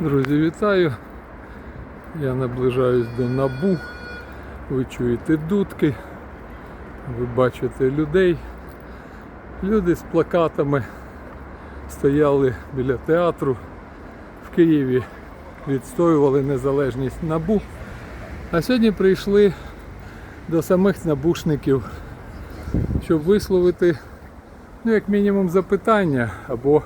Друзі, вітаю. Я наближаюсь до набу. Ви чуєте дудки, ви бачите людей. Люди з плакатами стояли біля театру в Києві, відстоювали незалежність набу. А сьогодні прийшли до самих набушників, щоб висловити, ну, як мінімум, запитання або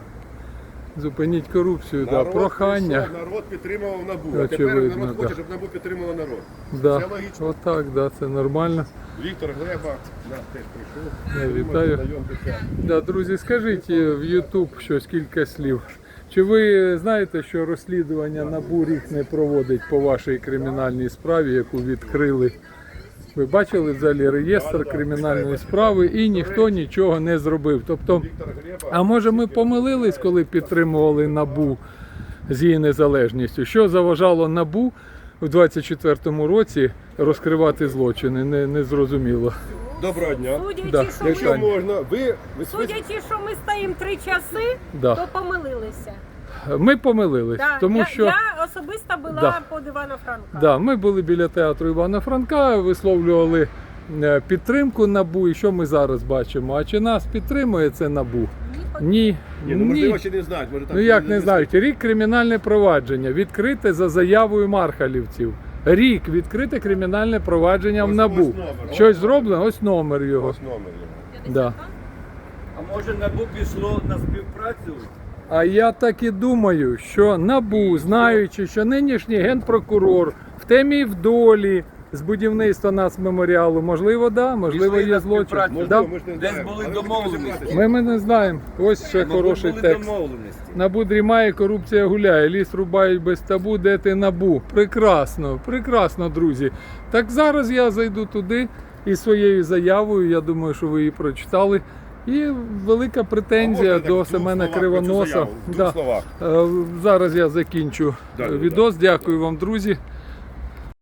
зупиніть корупцію, да, Народ прийшов, народ підтримував НАБУ. А тепер Очевидно, народ да. хоче, щоб НАБУ підтримало народ. Да. Це логічно. Отак, да, це нормально. Віктор Глеба нас теж прийшов. Я вітаю. Да, друзі, скажіть е, в YouTube щось кілька слів. Чи ви знаєте, що розслідування НАБУ рік не проводить по вашій кримінальній справі, яку відкрили? Ви бачили взагалі реєстр кримінальної справи і ніхто нічого не зробив. Тобто, а може ми помилились, коли підтримували НАБУ з її незалежністю? Що заважало НАБУ у 24-му році розкривати злочини? Не, не зрозуміло. Доброго дня. Судячи, Да. що Якщо ми, можна, ви, ви судячи, що ми стоїмо три часи, Да. то помилилися. Ми помилились, Да, тому я, що я особисто була Да. під Івана Франка. да, ми були біля театру Івана Франка, висловлювали е, підтримку НАБУ. І що ми зараз бачимо? А чи нас підтримує це НАБУ? Ні. Ні, ну можливо, ще не знають. Може, там Ну як не знають, рік кримінальне провадження відкрите за заявою мархалівців. Рік відкрите кримінальне провадження в НАБУ. ось номер. Щось зроблено, ось номер його. Ось номер його. Да. А може НАБУ пішло на співпрацю? А я так і думаю, що НАБУ, знаючи, що нинішній генпрокурор в темі в долі з будівництва нацмеморіалу, можливо, да, можливо, є злочин. Да. Можливо, ми ж не Десь були домовленості. Ми, ми не знаємо. Ось ще Мабуть, хороший були текст. домовленості. Набу дрімає, корупція гуляє, ліс рубають без табу, де ти набу. Прекрасно, прекрасно, друзі. Так зараз я зайду туди із своєю заявою. Я думаю, що ви її прочитали. І велика претензія О, до Семена словах Кривоноса. заяву? Да. Е, Зараз я закінчу Да, відос. да. Дякую вам, друзі.